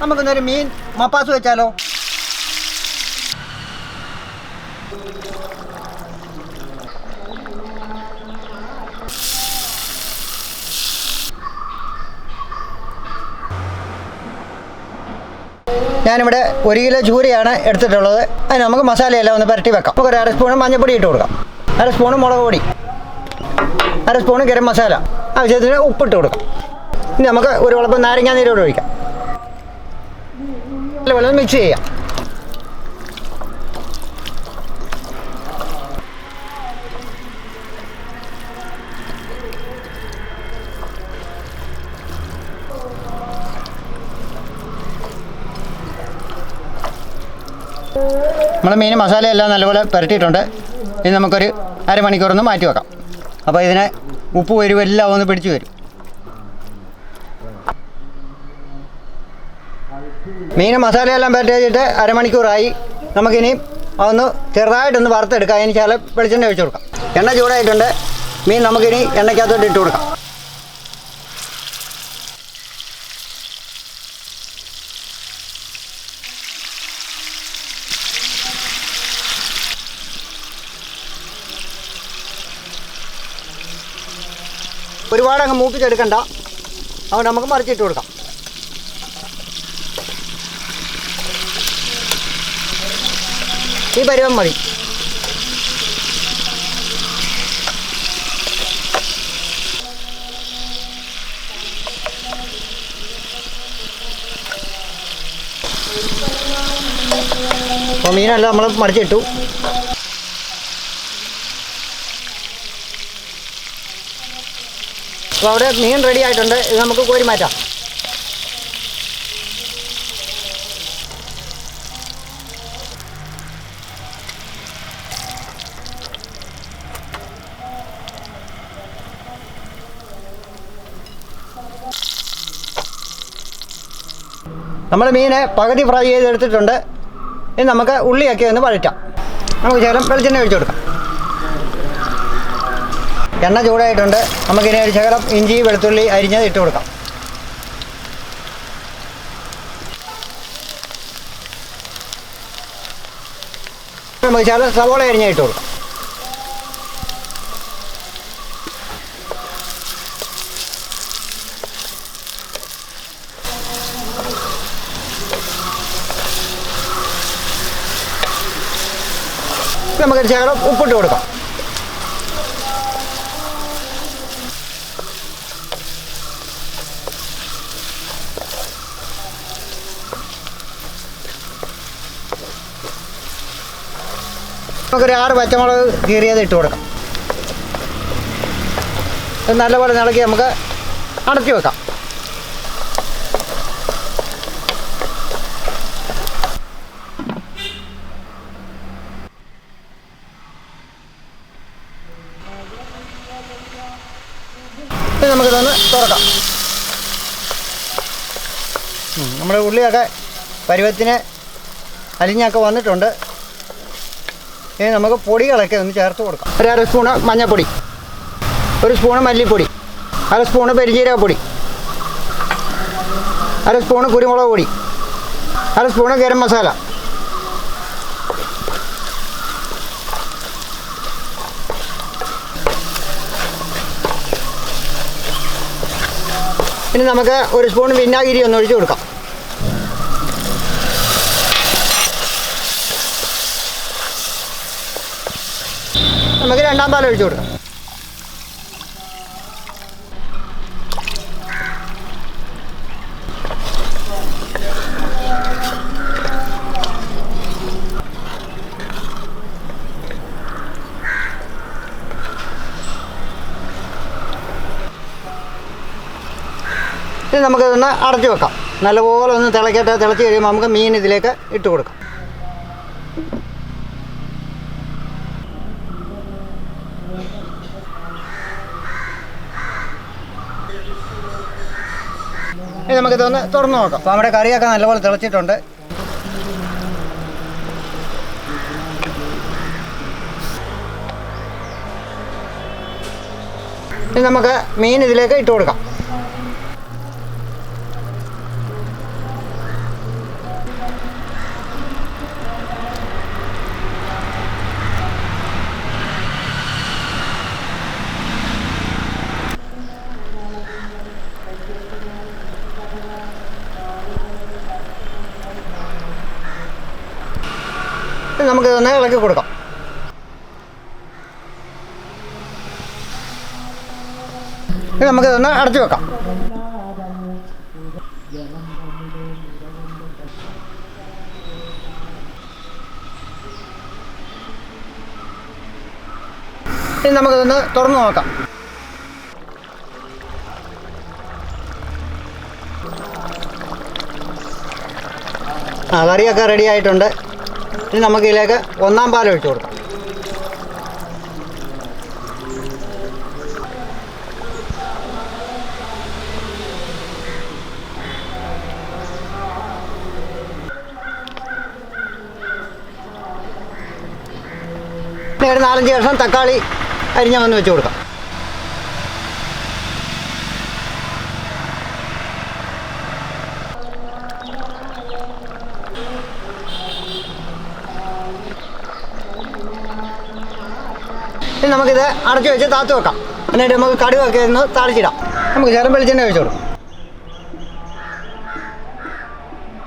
നമുക്കിന്നൊരു മീൻ മപ്പാസ് വെച്ചാലോ? ഞാനിവിടെ ഒരു കിലോ ചൂരയാണ് എടുത്തിട്ടുള്ളത്. അതിന് നമുക്ക് മസാലയെല്ലാം ഒന്ന് പുരട്ടി വെക്കാം. നമുക്ക് ഒരു അര സ്പൂൺ മഞ്ഞൾപ്പൊടി ഇട്ട് കൊടുക്കാം. അര സ്പൂൺ മുളക് പൊടി. അര സ്പൂൺ ഗരം മസാല. ആവശ്യത്തിന് ഉപ്പിട്ട് കൊടുക്കാം. ഇനി നമുക്ക് ഒരു കുഴപ്പം നാരങ്ങാ നീരോട് ഒഴിക്കാം. നല്ലപോലെ മിക്സ് ചെയ്യാം. നമ്മൾ മീൻ മസാലയെല്ലാം നല്ലപോലെ പുരട്ടിയിട്ടുണ്ട്. ഇനി നമുക്കൊരു അരമണിക്കൂറൊന്ന് മാറ്റി വെക്കാം. അപ്പോൾ ഇതിനെ ഉപ്പ് വരുമെല്ലാം ഒന്ന് പിടിച്ചു വരും. മീൻ മസാലയെല്ലാം വെച്ചിട്ട് അരമണിക്കൂറായി. നമുക്കിനി അതൊന്ന് ചെറുതായിട്ടൊന്ന് വറുത്തെടുക്കാം. അതിന് ചില വെളിച്ചെണ്ണ ഒഴിച്ചു കൊടുക്കാം. എണ്ണ ചൂടായിട്ടുണ്ട്. മീൻ നമുക്കിനി എണ്ണയ്ക്കകത്തോട്ട് ഇട്ട് കൊടുക്കാം. ഒരുപാട് അങ്ങ് മൂപ്പിച്ചെടുക്കണ്ട. അതുകൊണ്ട് നമുക്ക് മറിച്ചിട്ട് കൊടുക്കാം. ഈ പരുവം മതി. അപ്പോൾ മീനല്ല നമ്മൾ മറിച്ചിട്ടു. അപ്പോൾ അവിടെ മീൻ റെഡി ആയിട്ടുണ്ട്. ഇത് നമുക്ക് കോരി മാറ്റാം. നമ്മൾ മീനെ പകുതി ഫ്രൈ ചെയ്തെടുത്തിട്ടുണ്ട്. ഇനി നമുക്ക് ഉള്ളിയൊക്കെ ഒന്ന് വഴറ്റാം. നമുക്ക് ചേരം വെളിച്ചെണ്ണ ഒഴിച്ചു കൊടുക്കാം. എണ്ണ ചൂടായിട്ടുണ്ട്. നമുക്കിനി ഒരു ശകലം ഇഞ്ചി വെളുത്തുള്ളി അരിഞ്ഞത് ഇട്ട് കൊടുക്കാം. നമുക്ക് ശകലം സവോള അരിഞ്ഞ ഇട്ട് കൊടുക്കാം. നമുക്കൊരു ശകലം ഉപ്പിട്ട് കൊടുക്കാം. നമുക്കൊരു ആറ് പച്ചമുളക് കീറിയത് ഇട്ട് കൊടുക്കാം. നല്ലപോലെ നിളക്കി നമുക്ക് അടച്ചു വെക്കാം ഇനി നമുക്കിതൊന്ന് തുറക്കാം. നമ്മുടെ ഉള്ളിയൊക്കെ പരുവത്തിന് അലിഞ്ഞൊക്കെ വന്നിട്ടുണ്ട്. ഇനി നമുക്ക് പൊടികളൊക്കെ ഒന്ന് ചേർത്ത് കൊടുക്കാം. ഒരു അര സ്പൂണ് മഞ്ഞൾപ്പൊടി ഒരു സ്പൂണ് മല്ലിപ്പൊടി അര സ്പൂണ് പെരിജീരകപ്പൊടി അര സ്പൂണ് കുരുമുളക് പൊടി അര സ്പൂണ് ഗരം മസാല. ഇനി നമുക്ക് ഒരു സ്പൂൺ വിനാഗിരി ഒന്ന് ഒഴിച്ചു കൊടുക്കാം. നമുക്ക് രണ്ടാം പാൽ ഒഴിച്ചു കൊടുക്കാം. ഇനി നമുക്കിതൊന്ന് അടച്ചു വെക്കാം. നല്ലപോലെ ഒന്ന് തിളക്കട്ടെ. തിളച്ച് കഴിയുമ്പോൾ നമുക്ക് മീൻ ഇതിലേക്ക് ഇട്ട് കൊടുക്കാം. ഇനി നമുക്കിതൊന്ന് തുറന്നു നോക്കാം. അപ്പോൾ നമ്മുടെ കറിയൊക്കെ നല്ലപോലെ തിളച്ചിട്ടുണ്ട്. ഇനി നമുക്ക് മീൻ ഇതിലേക്ക് ഇട്ട് കൊടുക്കാം. നമുക്ക് തന്നെ ഇളക്കി കൊടുക്കാം. ഇനി നമുക്ക് തന്നെ അടച്ചു വെക്കാം. ഇനി നമുക്കിതൊന്ന് തുറന്നു നോക്കാം. ആ കറിയൊക്കെ റെഡി ആയിട്ടുണ്ട്. ഇനി നമുക്ക് ഇതിലേക്ക് ഒന്നാം പാൽ ഒഴിച്ചു കൊടുക്കാം. ഒരു നാലഞ്ച് വർഷം തക്കാളി അരിഞ്ഞ വന്ന് വെച്ച് കൊടുക്കാം. ഇനി നമുക്കിത് അടച്ചു വെച്ച് താത്തു വെക്കാം. എന്നിട്ട് നമുക്ക് കടുവൊക്കെ ഒന്ന് താളിച്ചിടാം. നമുക്ക് ശകലം വെളിച്ചെണ്ണ ഒഴിച്ചു കൊടുക്കാം.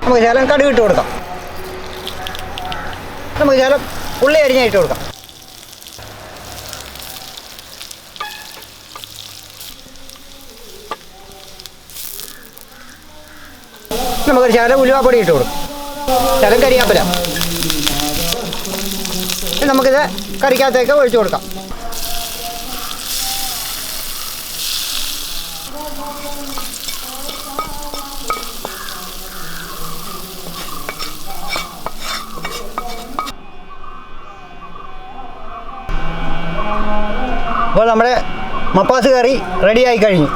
നമുക്ക് ശകലം കടുക് ഇട്ട് കൊടുക്കാം. നമുക്ക് ശകലം ഉള്ളി അരിഞ്ഞ ഇട്ട് കൊടുക്കാം. നമുക്ക് ശകലം ഉലുവാപ്പൊടി ഇട്ട് കൊടുക്കാം. ശകലം കരിയാപ്പില. നമുക്കിത് കറിക്കകത്തേക്ക് ഒഴിച്ചു കൊടുക്കാം. അപ്പോൾ നമ്മുടെ മപ്പാസ് കറി റെഡിയായി കഴിഞ്ഞു.